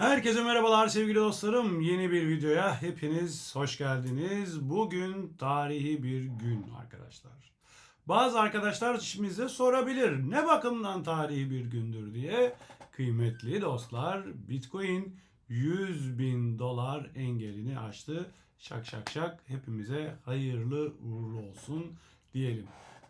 Herkese merhabalar sevgili dostlarım. Yeni bir videoya hepiniz hoş geldiniz. Bugün tarihi bir gün arkadaşlar. Bazı arkadaşlar şimdi sorabilir ne bakımdan tarihi bir gündür diye. Kıymetli dostlar Bitcoin 100 bin dolar engelini aştı. Şak şak şak hepimize hayırlı uğurlu olsun diyelim.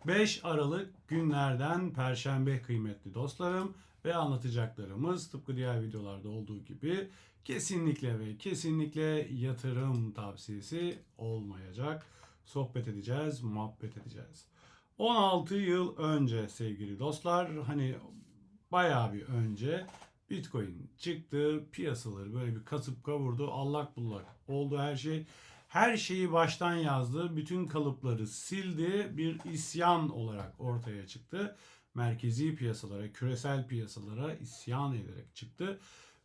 5 Aralık günlerden Perşembe kıymetli dostlarım ve anlatacaklarımız tıpkı diğer videolarda olduğu gibi kesinlikle ve kesinlikle yatırım tavsiyesi olmayacak. Sohbet edeceğiz, muhabbet edeceğiz. 16 yıl önce sevgili dostlar hani bayağı bir önce Bitcoin çıktı, piyasaları böyle bir kasıp kavurdu, allak bullak oldu her şey. Her şeyi baştan yazdı, bütün kalıpları sildi, bir isyan olarak ortaya çıktı. Merkezi piyasalara, küresel piyasalara isyan ederek çıktı.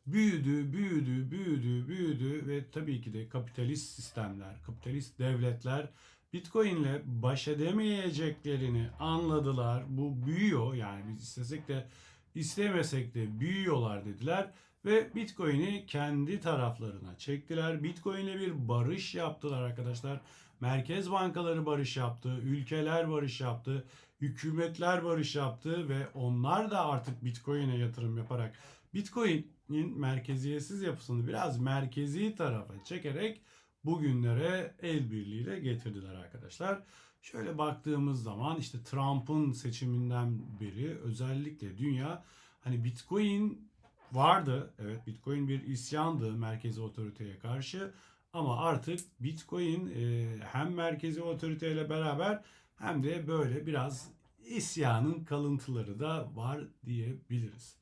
Büyüdü, büyüdü, büyüdü, büyüdü ve tabii ki de kapitalist sistemler, kapitalist devletler Bitcoin'le baş edemeyeceklerini anladılar. Bu büyüyor yani biz istesek de istemesek de büyüyorlar dediler ve Bitcoin'i kendi taraflarına çektiler. Bitcoin'le bir barış yaptılar arkadaşlar. Merkez bankaları barış yaptı, ülkeler barış yaptı, hükümetler barış yaptı ve onlar da artık Bitcoin'e yatırım yaparak Bitcoin'in merkeziyetsiz yapısını biraz merkezi tarafa çekerek bugünlere el birliğiyle getirdiler arkadaşlar. Şöyle baktığımız zaman işte Trump'ın seçiminden beri özellikle dünya hani Bitcoin vardı. Evet Bitcoin bir isyandı merkezi otoriteye karşı ama artık Bitcoin e, hem merkezi otoriteyle beraber hem de böyle biraz isyanın kalıntıları da var diyebiliriz.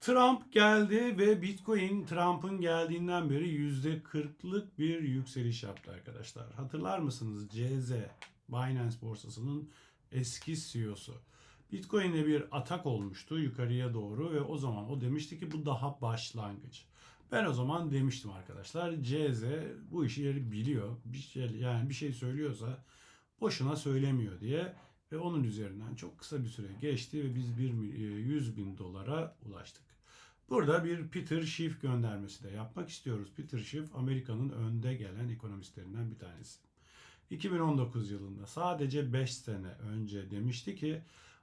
Trump geldi ve Bitcoin Trump'ın geldiğinden beri %40'lık bir yükseliş yaptı arkadaşlar. Hatırlar mısınız? CZ, Binance borsasının eski CEO'su. Bitcoin'e bir atak olmuştu yukarıya doğru ve o zaman o demişti ki bu daha başlangıç. Ben o zaman demiştim arkadaşlar CZ bu işi biliyor. Bir şey, yani bir şey söylüyorsa boşuna söylemiyor diye ve onun üzerinden çok kısa bir süre geçti ve biz bir 100 bin dolara ulaştık. Burada bir Peter Schiff göndermesi de yapmak istiyoruz. Peter Schiff Amerika'nın önde gelen ekonomistlerinden bir tanesi. 2019 yılında sadece 5 sene önce demişti ki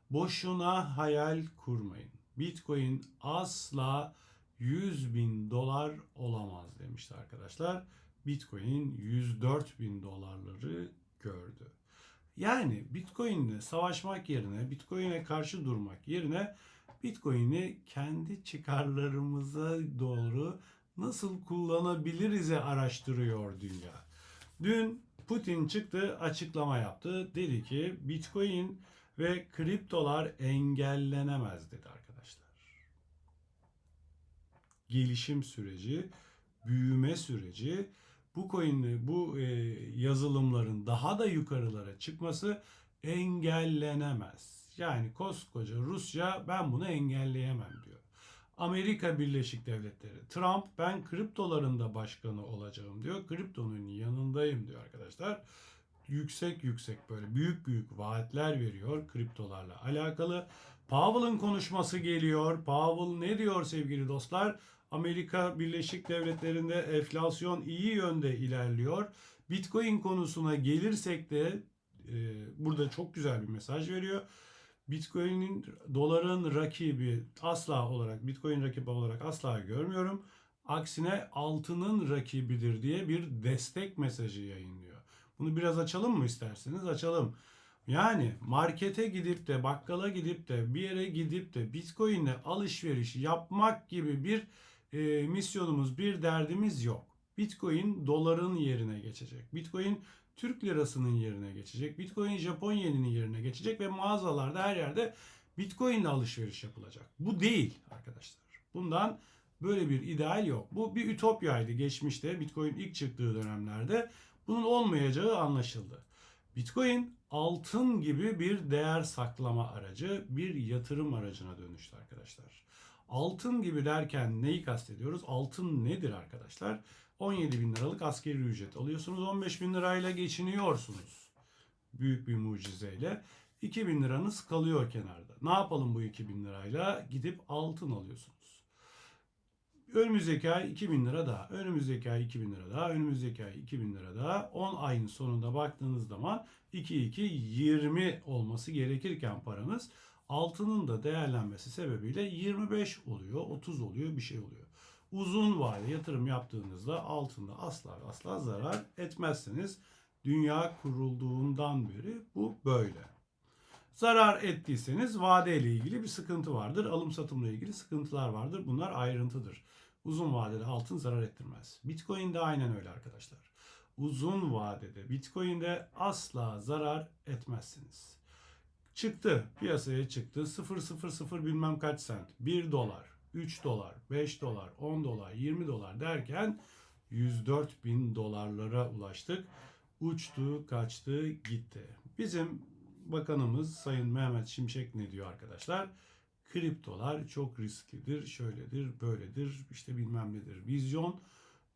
boşuna hayal kurmayın. Bitcoin asla 100 bin dolar olamaz demişti arkadaşlar. Bitcoin 104 bin dolarları gördü. Yani Bitcoin'le savaşmak yerine, Bitcoin'e karşı durmak yerine Bitcoin'i kendi çıkarlarımıza doğru nasıl kullanabiliriz'e araştırıyor dünya. Dün Putin çıktı, açıklama yaptı. Dedi ki Bitcoin ve kriptolar engellenemez dedi arkadaşlar. Gelişim süreci, büyüme süreci bu coin'li bu e, yazılımların daha da yukarılara çıkması engellenemez. Yani koskoca Rusya ben bunu engelleyemem diyor. Amerika Birleşik Devletleri, Trump ben kriptoların da başkanı olacağım diyor. Kriptonun yanındayım diyor arkadaşlar. Yüksek yüksek böyle büyük büyük vaatler veriyor kriptolarla alakalı. Powell'ın konuşması geliyor. Powell ne diyor sevgili dostlar? Amerika Birleşik Devletleri'nde enflasyon iyi yönde ilerliyor. Bitcoin konusuna gelirsek de e, burada çok güzel bir mesaj veriyor. Bitcoin'in doların rakibi asla olarak Bitcoin rakibi olarak asla görmüyorum. Aksine altının rakibidir diye bir destek mesajı yayınlıyor. Bunu biraz açalım mı isterseniz? Açalım. Yani markete gidip de bakkala gidip de bir yere gidip de Bitcoin'le alışveriş yapmak gibi bir e, misyonumuz, bir derdimiz yok. Bitcoin doların yerine geçecek. Bitcoin Türk lirasının yerine geçecek. Bitcoin Japon yeninin yerine geçecek ve mağazalarda her yerde Bitcoin ile alışveriş yapılacak. Bu değil arkadaşlar. Bundan böyle bir ideal yok. Bu bir ütopyaydı geçmişte Bitcoin ilk çıktığı dönemlerde. Bunun olmayacağı anlaşıldı. Bitcoin altın gibi bir değer saklama aracı, bir yatırım aracına dönüştü arkadaşlar. Altın gibi derken neyi kastediyoruz? Altın nedir arkadaşlar? 17 bin liralık askeri ücret alıyorsunuz. 15 bin lirayla geçiniyorsunuz. Büyük bir mucizeyle. 2 bin liranız kalıyor kenarda. Ne yapalım bu 2 bin lirayla? Gidip altın alıyorsunuz. Önümüzdeki ay 2000 lira daha, önümüzdeki ay 2000 lira daha, önümüzdeki ay 2000 lira daha. 10 ayın sonunda baktığınız zaman 2 2 20 olması gerekirken paranız altının da değerlenmesi sebebiyle 25 oluyor, 30 oluyor, bir şey oluyor. Uzun vade yatırım yaptığınızda altında asla asla zarar etmezsiniz. Dünya kurulduğundan beri bu böyle. Zarar ettiyseniz vade ile ilgili bir sıkıntı vardır. Alım satımla ilgili sıkıntılar vardır. Bunlar ayrıntıdır. Uzun vadede altın zarar ettirmez. Bitcoin de aynen öyle arkadaşlar. Uzun vadede Bitcoin'de asla zarar etmezsiniz. Çıktı, piyasaya çıktı. 0.00 bilmem kaç sent. 1 dolar, 3 dolar, 5 dolar, 10 dolar, 20 dolar derken 104 bin dolarlara ulaştık. Uçtu, kaçtı, gitti. Bizim bakanımız Sayın Mehmet Şimşek ne diyor arkadaşlar? Kriptolar çok risklidir, şöyledir, böyledir, işte bilmem nedir. Vizyon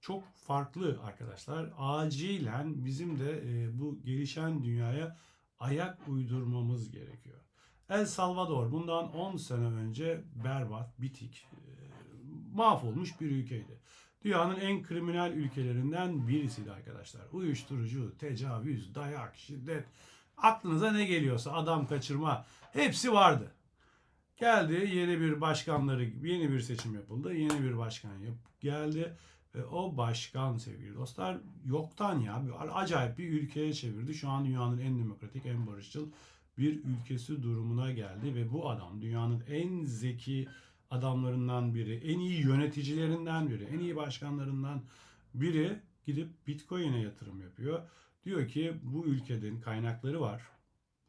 çok farklı arkadaşlar. Acilen bizim de e, bu gelişen dünyaya ayak uydurmamız gerekiyor. El Salvador bundan 10 sene önce berbat, bitik, e, mahvolmuş bir ülkeydi. Dünyanın en kriminal ülkelerinden birisiydi arkadaşlar. Uyuşturucu, tecavüz, dayak, şiddet, aklınıza ne geliyorsa adam kaçırma hepsi vardı. Geldi yeni bir başkanları yeni bir seçim yapıldı. Yeni bir başkan yap, geldi o başkan sevgili dostlar yoktan ya bir, acayip bir ülkeye çevirdi. Şu an dünyanın en demokratik, en barışçıl bir ülkesi durumuna geldi ve bu adam dünyanın en zeki adamlarından biri, en iyi yöneticilerinden biri, en iyi başkanlarından biri gidip Bitcoin'e yatırım yapıyor. Diyor ki bu ülkenin kaynakları var.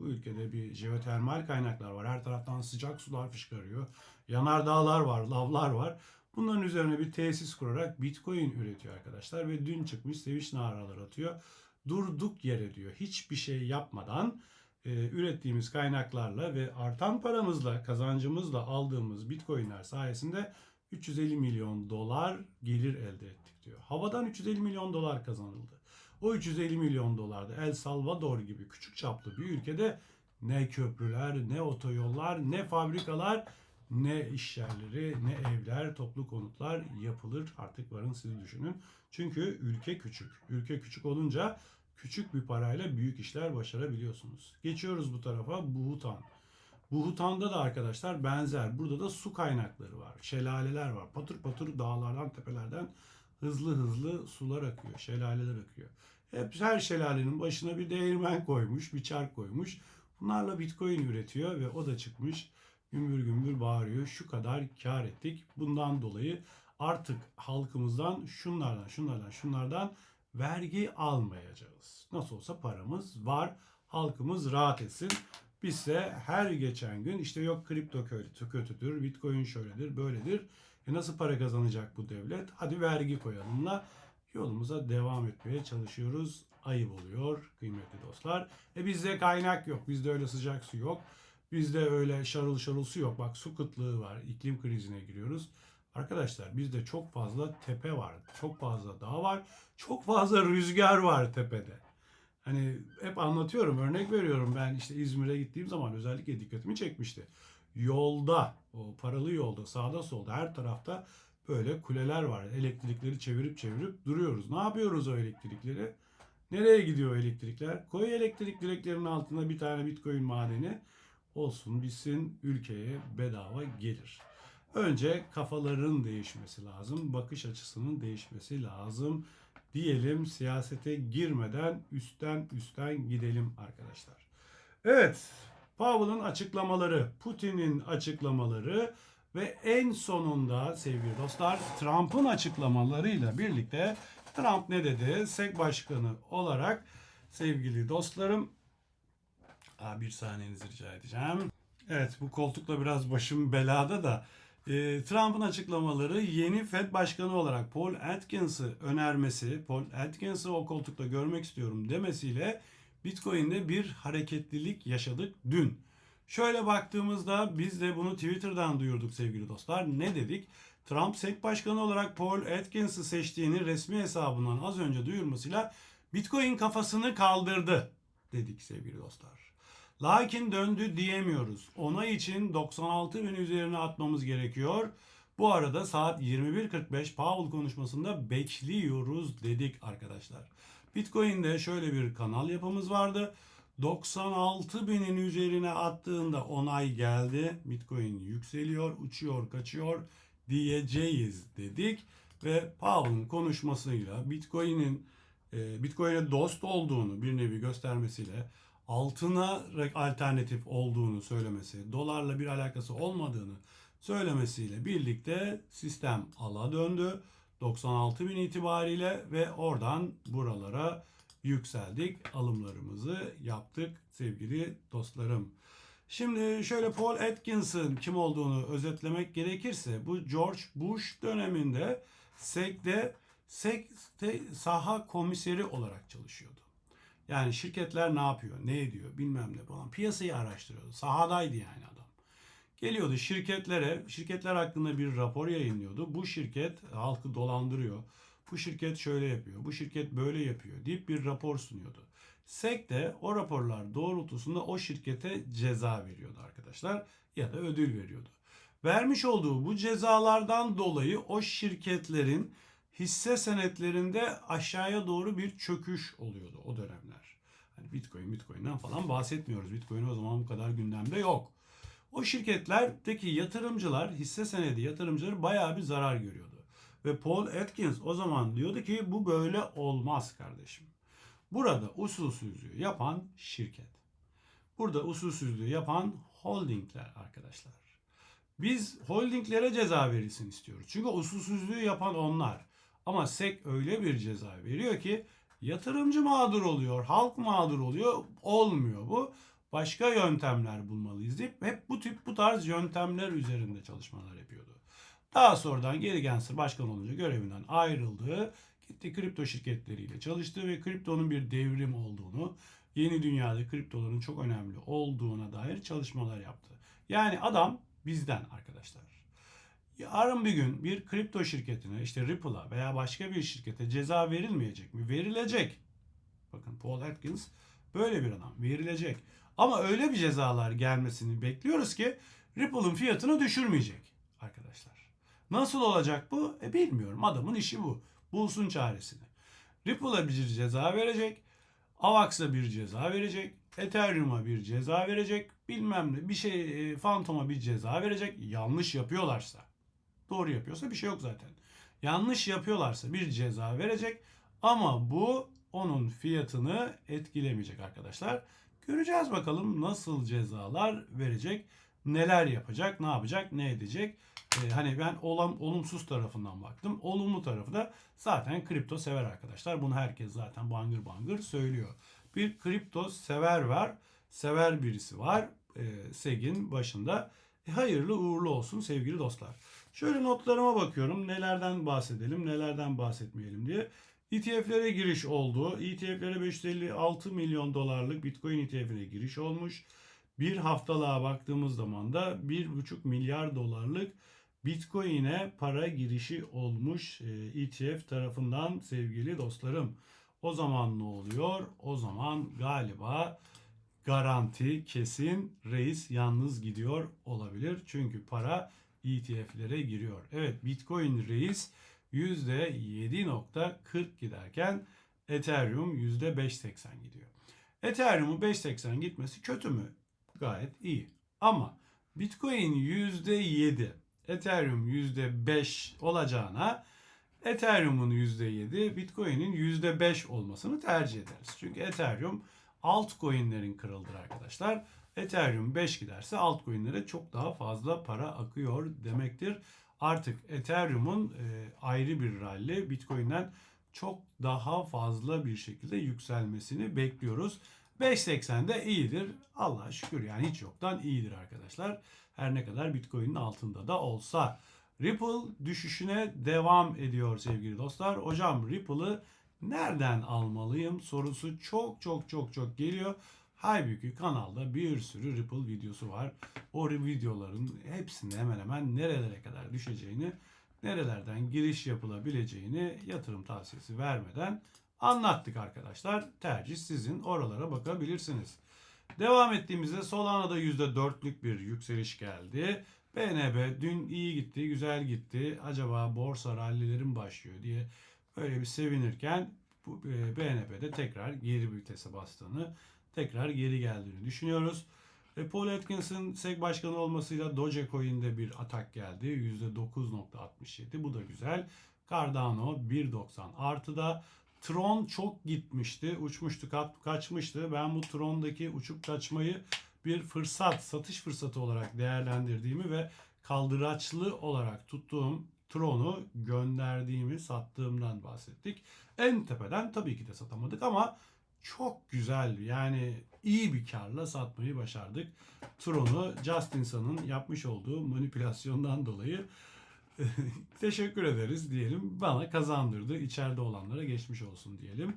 Bu ülkede bir jeotermal kaynaklar var. Her taraftan sıcak sular fışkırıyor. Yanardağlar var, lavlar var. Bunların üzerine bir tesis kurarak Bitcoin üretiyor arkadaşlar ve dün çıkmış sevinç naraları atıyor. Durduk yere diyor hiçbir şey yapmadan e, ürettiğimiz kaynaklarla ve artan paramızla, kazancımızla aldığımız Bitcoin'ler sayesinde 350 milyon dolar gelir elde ettik diyor. Havadan 350 milyon dolar kazanıldı. O 350 milyon dolarda El Salvador gibi küçük çaplı bir ülkede ne köprüler, ne otoyollar, ne fabrikalar, ne iş yerleri, ne evler, toplu konutlar yapılır. Artık varın siz düşünün. Çünkü ülke küçük. Ülke küçük olunca küçük bir parayla büyük işler başarabiliyorsunuz. Geçiyoruz bu tarafa Bhutan. Bhutan'da da arkadaşlar benzer. Burada da su kaynakları var. Şelaleler var. Patır patır dağlardan, tepelerden hızlı hızlı sular akıyor. Şelaleler akıyor. Hep her şelalenin başına bir değirmen koymuş, bir çark koymuş. Bunlarla bitcoin üretiyor ve o da çıkmış gümbür gümbür bağırıyor. Şu kadar kar ettik. Bundan dolayı artık halkımızdan şunlardan, şunlardan, şunlardan vergi almayacağız. Nasıl olsa paramız var. Halkımız rahat etsin. Bizse her geçen gün işte yok kripto kötü, kötüdür, bitcoin şöyledir, böyledir. E nasıl para kazanacak bu devlet? Hadi vergi koyalımla yolumuza devam etmeye çalışıyoruz. Ayıp oluyor kıymetli dostlar. E bizde kaynak yok. Bizde öyle sıcak su yok. Bizde öyle şarıl şarıl su yok. Bak su kıtlığı var. iklim krizine giriyoruz. Arkadaşlar bizde çok fazla tepe var. Çok fazla dağ var. Çok fazla rüzgar var tepede. Hani hep anlatıyorum, örnek veriyorum. Ben işte İzmir'e gittiğim zaman özellikle dikkatimi çekmişti. Yolda, o paralı yolda, sağda solda her tarafta böyle kuleler var. Elektrikleri çevirip çevirip duruyoruz. Ne yapıyoruz o elektrikleri? Nereye gidiyor elektrikler? Koy elektrik direklerinin altına bir tane bitcoin madeni olsun bitsin ülkeye bedava gelir. Önce kafaların değişmesi lazım, bakış açısının değişmesi lazım diyelim siyasete girmeden üstten üstten gidelim arkadaşlar. Evet, Powell'ın açıklamaları, Putin'in açıklamaları ve en sonunda sevgili dostlar Trump'ın açıklamalarıyla birlikte Trump ne dedi? SEC başkanı olarak sevgili dostlarım bir saniyenizi rica edeceğim. Evet bu koltukla biraz başım belada da e, Trump'ın açıklamaları yeni Fed Başkanı olarak Paul Atkins'ı önermesi, Paul Atkins'ı o koltukta görmek istiyorum demesiyle Bitcoin'de bir hareketlilik yaşadık dün. Şöyle baktığımızda biz de bunu Twitter'dan duyurduk sevgili dostlar. Ne dedik? Trump SEC Başkanı olarak Paul Atkins'ı seçtiğini resmi hesabından az önce duyurmasıyla Bitcoin kafasını kaldırdı dedik sevgili dostlar. Lakin döndü diyemiyoruz. Onay için 96 bin üzerine atmamız gerekiyor. Bu arada saat 21.45 Powell konuşmasında bekliyoruz dedik arkadaşlar. Bitcoin'de şöyle bir kanal yapımız vardı. 96 binin üzerine attığında onay geldi. Bitcoin yükseliyor, uçuyor, kaçıyor diyeceğiz dedik. Ve Powell'ın konuşmasıyla Bitcoin'in e, Bitcoin'e dost olduğunu bir nevi göstermesiyle altına alternatif olduğunu söylemesi, dolarla bir alakası olmadığını söylemesiyle birlikte sistem ala döndü. 96 bin itibariyle ve oradan buralara yükseldik. Alımlarımızı yaptık sevgili dostlarım. Şimdi şöyle Paul Atkins'ın kim olduğunu özetlemek gerekirse bu George Bush döneminde SEC'de SEC'te saha komiseri olarak çalışıyordu. Yani şirketler ne yapıyor, ne ediyor bilmem ne falan. Piyasayı araştırıyordu. Sahadaydı yani adam. Geliyordu şirketlere, şirketler hakkında bir rapor yayınlıyordu. Bu şirket halkı dolandırıyor. Bu şirket şöyle yapıyor, bu şirket böyle yapıyor deyip bir rapor sunuyordu. SEC de o raporlar doğrultusunda o şirkete ceza veriyordu arkadaşlar ya da ödül veriyordu. Vermiş olduğu bu cezalardan dolayı o şirketlerin hisse senetlerinde aşağıya doğru bir çöküş oluyordu o dönemler. Hani Bitcoin, Bitcoin'den falan bahsetmiyoruz. Bitcoin o zaman bu kadar gündemde yok. O şirketlerdeki yatırımcılar, hisse senedi yatırımcıları bayağı bir zarar görüyordu. Ve Paul Atkins o zaman diyordu ki bu böyle olmaz kardeşim. Burada usulsüzlüğü yapan şirket. Burada usulsüzlüğü yapan holdingler arkadaşlar. Biz holdinglere ceza verilsin istiyoruz. Çünkü usulsüzlüğü yapan onlar. Ama SEC öyle bir ceza veriyor ki yatırımcı mağdur oluyor, halk mağdur oluyor. Olmuyor bu. Başka yöntemler bulmalıyız deyip hep bu tip bu tarz yöntemler üzerinde çalışmalar yapıyordu. Daha sonradan geri Gensler başkan olunca görevinden ayrıldı. Gitti kripto şirketleriyle çalıştı ve kriptonun bir devrim olduğunu, yeni dünyada kriptoların çok önemli olduğuna dair çalışmalar yaptı. Yani adam bizden arkadaşlar. Yarın bir gün bir kripto şirketine işte Ripple'a veya başka bir şirkete ceza verilmeyecek mi? Verilecek. Bakın Paul Atkins böyle bir adam. Verilecek. Ama öyle bir cezalar gelmesini bekliyoruz ki Ripple'ın fiyatını düşürmeyecek arkadaşlar. Nasıl olacak bu? E bilmiyorum. Adamın işi bu. Bulsun çaresini. Ripple'a bir ceza verecek. Avax'a bir ceza verecek. Ethereum'a bir ceza verecek. Bilmem ne bir şey e, Phantom'a bir ceza verecek. Yanlış yapıyorlarsa. Doğru yapıyorsa bir şey yok zaten. Yanlış yapıyorlarsa bir ceza verecek. Ama bu onun fiyatını etkilemeyecek arkadaşlar. Göreceğiz bakalım nasıl cezalar verecek, neler yapacak, ne yapacak, ne edecek. Ee, hani ben olan, olumsuz tarafından baktım. Olumlu tarafı da zaten kripto sever arkadaşlar. Bunu herkes zaten bangır bangır söylüyor. Bir kripto sever var, sever birisi var. E, SEG'in başında. E, hayırlı uğurlu olsun sevgili dostlar. Şöyle notlarıma bakıyorum. Nelerden bahsedelim, nelerden bahsetmeyelim diye. ETF'lere giriş oldu. ETF'lere 556 milyon dolarlık Bitcoin ETF'ine giriş olmuş. Bir haftalığa baktığımız zaman da 1,5 milyar dolarlık Bitcoin'e para girişi olmuş ETF e tarafından sevgili dostlarım. O zaman ne oluyor? O zaman galiba garanti kesin reis yalnız gidiyor olabilir. Çünkü para ETF'lere giriyor. Evet Bitcoin reis %7.40 giderken Ethereum %5.80 gidiyor. Ethereum'un 5.80 gitmesi kötü mü? Gayet iyi. Ama Bitcoin %7, Ethereum %5 olacağına Ethereum'un %7, Bitcoin'in %5 olmasını tercih ederiz. Çünkü Ethereum altcoin'lerin kralıdır arkadaşlar. Ethereum 5 giderse altcoin'lere çok daha fazla para akıyor demektir. Artık Ethereum'un e, ayrı bir rally Bitcoin'den çok daha fazla bir şekilde yükselmesini bekliyoruz. 5.80'de iyidir. Allah'a şükür yani hiç yoktan iyidir arkadaşlar. Her ne kadar Bitcoin'in altında da olsa. Ripple düşüşüne devam ediyor sevgili dostlar. Hocam Ripple'ı nereden almalıyım sorusu çok çok çok çok geliyor. Halbuki kanalda bir sürü Ripple videosu var. O videoların hepsinde hemen hemen nerelere kadar düşeceğini, nerelerden giriş yapılabileceğini yatırım tavsiyesi vermeden anlattık arkadaşlar. Tercih sizin. Oralara bakabilirsiniz. Devam ettiğimizde Solana'da %4'lük bir yükseliş geldi. BNB dün iyi gitti, güzel gitti. Acaba borsa rallilerin başlıyor diye böyle bir sevinirken bu e, BNB'de tekrar geri vitese bastığını, tekrar geri geldiğini düşünüyoruz. E, Paul Atkins'in SEC başkanı olmasıyla Dogecoin'de bir atak geldi. %9.67 bu da güzel. Cardano 1.90 artıda Tron çok gitmişti. Uçmuştu, ka- kaçmıştı. Ben bu Tron'daki uçup kaçmayı bir fırsat, satış fırsatı olarak değerlendirdiğimi ve kaldıraçlı olarak tuttuğum Tron'u gönderdiğimi, sattığımdan bahsettik. En tepeden tabii ki de satamadık ama çok güzel yani iyi bir karla satmayı başardık. Tron'u Justin Sun'ın yapmış olduğu manipülasyondan dolayı teşekkür ederiz diyelim. Bana kazandırdı. İçeride olanlara geçmiş olsun diyelim.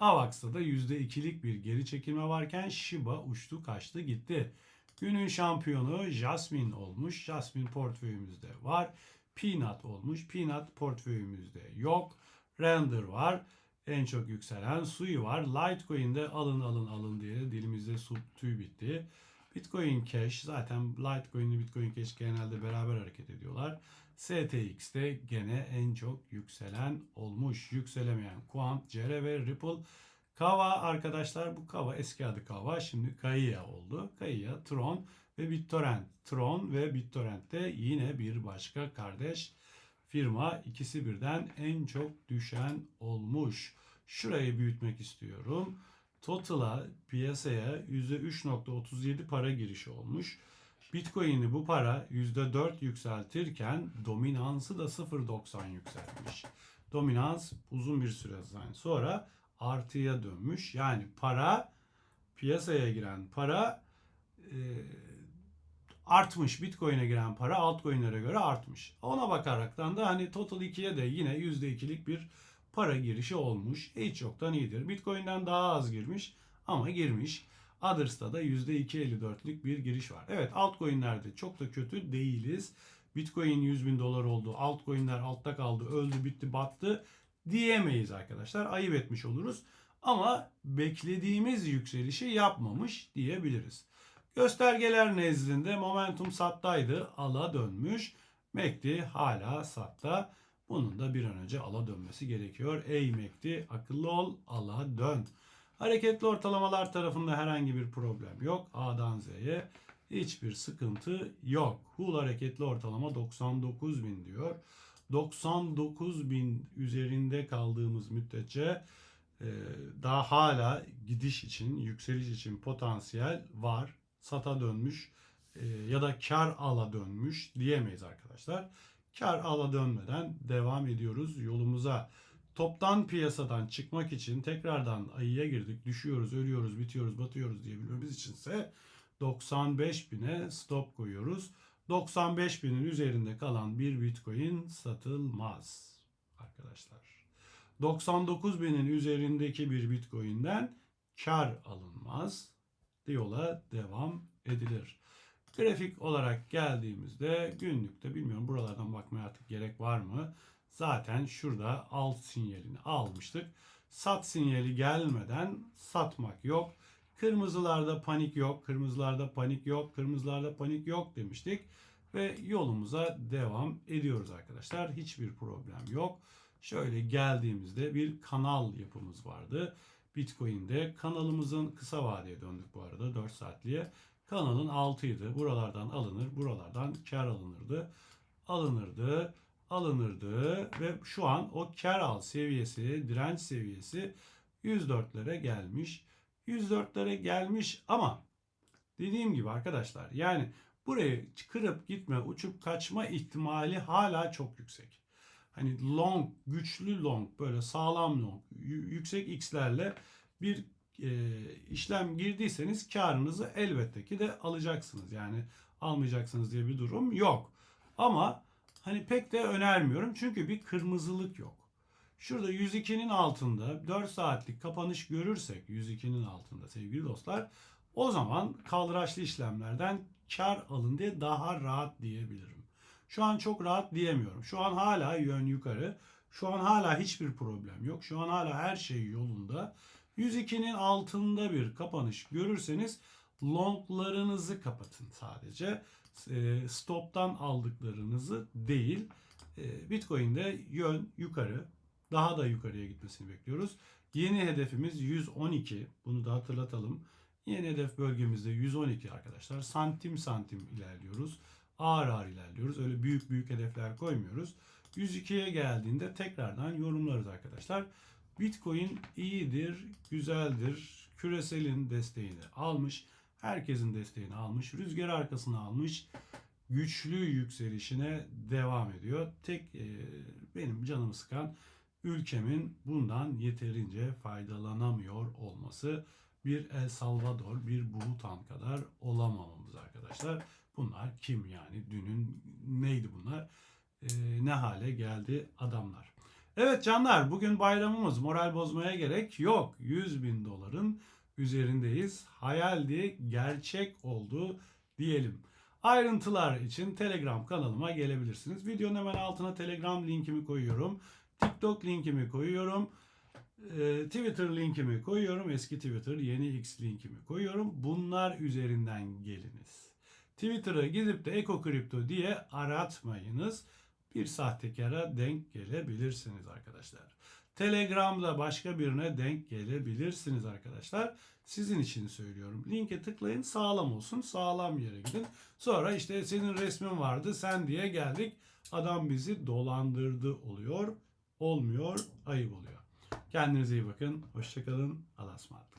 Avax'ta da %2'lik bir geri çekilme varken Shiba uçtu kaçtı gitti. Günün şampiyonu Jasmine olmuş. Jasmine portföyümüzde var. Peanut olmuş. Peanut portföyümüzde yok. Render var. En çok yükselen Sui var. Litecoin'de alın alın alın diye dilimizde su tüy bitti. Bitcoin Cash zaten Litecoin ile Bitcoin Cash genelde beraber hareket ediyorlar. STX'te gene en çok yükselen olmuş. Yükselemeyen Quant, Cere ve Ripple. Kava arkadaşlar bu Kava eski adı Kava şimdi Kaya oldu. Kaya, Tron ve BitTorrent. Tron ve BitTorrent'te yine bir başka kardeş firma ikisi birden en çok düşen olmuş. Şurayı büyütmek istiyorum. Total'a piyasaya %3.37 para girişi olmuş. Bitcoin'i bu para %4 yükseltirken dominansı da 0.90 yükselmiş. Dominans uzun bir süre sonra artıya dönmüş. Yani para piyasaya giren para e, artmış. Bitcoin'e giren para altcoin'lere göre artmış. Ona bakaraktan da hani Total 2'ye de yine %2'lik bir para girişi olmuş. Hiç yoktan iyidir. Bitcoin'den daha az girmiş ama girmiş. Others'ta da %2.54'lük bir giriş var. Evet altcoin'lerde çok da kötü değiliz. Bitcoin 100 bin dolar oldu. Altcoin'ler altta kaldı. Öldü bitti battı diyemeyiz arkadaşlar. Ayıp etmiş oluruz. Ama beklediğimiz yükselişi yapmamış diyebiliriz. Göstergeler nezdinde momentum sattaydı. Ala dönmüş. MACD hala satta. Bunun da bir an önce ala dönmesi gerekiyor. Ey MACD akıllı ol ala dön. Hareketli ortalamalar tarafında herhangi bir problem yok. A'dan Z'ye hiçbir sıkıntı yok. Hull hareketli ortalama 99 bin diyor. 99 bin üzerinde kaldığımız müddetçe e, daha hala gidiş için, yükseliş için potansiyel var. Sata dönmüş e, ya da kar ala dönmüş diyemeyiz arkadaşlar. Kar ala dönmeden devam ediyoruz yolumuza. Toptan piyasadan çıkmak için tekrardan ayıya girdik. Düşüyoruz, ölüyoruz, bitiyoruz, batıyoruz diyebilmemiz içinse 95 bine stop koyuyoruz. 95 binin üzerinde kalan bir bitcoin satılmaz arkadaşlar. 99 binin üzerindeki bir bitcoin'den kar alınmaz. Yola devam edilir. Grafik olarak geldiğimizde günlükte bilmiyorum buralardan bakmaya artık gerek var mı? Zaten şurada alt sinyalini almıştık. Sat sinyali gelmeden satmak yok. Kırmızılarda panik yok, kırmızılarda panik yok, kırmızılarda panik yok demiştik. Ve yolumuza devam ediyoruz arkadaşlar. Hiçbir problem yok. Şöyle geldiğimizde bir kanal yapımız vardı. Bitcoin'de kanalımızın kısa vadeye döndük bu arada 4 saatliğe. Kanalın altıydı. Buralardan alınır, buralardan kar alınırdı. Alınırdı, alınırdı ve şu an o kar al seviyesi, direnç seviyesi 104'lere gelmiş. 104'lere gelmiş ama dediğim gibi arkadaşlar yani burayı kırıp gitme, uçup kaçma ihtimali hala çok yüksek. Hani long, güçlü long, böyle sağlam long, yüksek x'lerle bir e, işlem girdiyseniz karınızı elbette ki de alacaksınız. Yani almayacaksınız diye bir durum yok. Ama hani pek de önermiyorum çünkü bir kırmızılık yok. Şurada 102'nin altında 4 saatlik kapanış görürsek 102'nin altında sevgili dostlar o zaman kaldıraçlı işlemlerden kar alın diye daha rahat diyebilirim. Şu an çok rahat diyemiyorum. Şu an hala yön yukarı. Şu an hala hiçbir problem yok. Şu an hala her şey yolunda. 102'nin altında bir kapanış görürseniz longlarınızı kapatın sadece. e, stoptan aldıklarınızı değil. E, Bitcoin'de yön yukarı. Daha da yukarıya gitmesini bekliyoruz. Yeni hedefimiz 112. Bunu da hatırlatalım. Yeni hedef bölgemizde 112 arkadaşlar. Santim santim ilerliyoruz. Ağır ağır ilerliyoruz. Öyle büyük büyük hedefler koymuyoruz. 102'ye geldiğinde tekrardan yorumlarız arkadaşlar. Bitcoin iyidir, güzeldir. Küreselin desteğini almış. Herkesin desteğini almış. Rüzgar arkasına almış. Güçlü yükselişine devam ediyor. Tek e, benim canımı sıkan ülkemin bundan yeterince faydalanamıyor olması. Bir El Salvador, bir Bhutan kadar olamamamız arkadaşlar. Bunlar kim yani? Dünün neydi bunlar? Ee, ne hale geldi adamlar. Evet canlar bugün bayramımız. Moral bozmaya gerek yok. 100 bin doların üzerindeyiz. Hayaldi, gerçek oldu diyelim. Ayrıntılar için Telegram kanalıma gelebilirsiniz. Videonun hemen altına Telegram linkimi koyuyorum. TikTok linkimi koyuyorum. Ee, Twitter linkimi koyuyorum. Eski Twitter, yeni X linkimi koyuyorum. Bunlar üzerinden geliniz. Twitter'a gidip de Eko Kripto diye aratmayınız. Bir sahtekara denk gelebilirsiniz arkadaşlar. Telegram'da başka birine denk gelebilirsiniz arkadaşlar. Sizin için söylüyorum. Linke tıklayın sağlam olsun. Sağlam yere gidin. Sonra işte senin resmin vardı sen diye geldik. Adam bizi dolandırdı oluyor. Olmuyor. Ayıp oluyor. Kendinize iyi bakın. Hoşçakalın. Allah'a ısmarladık.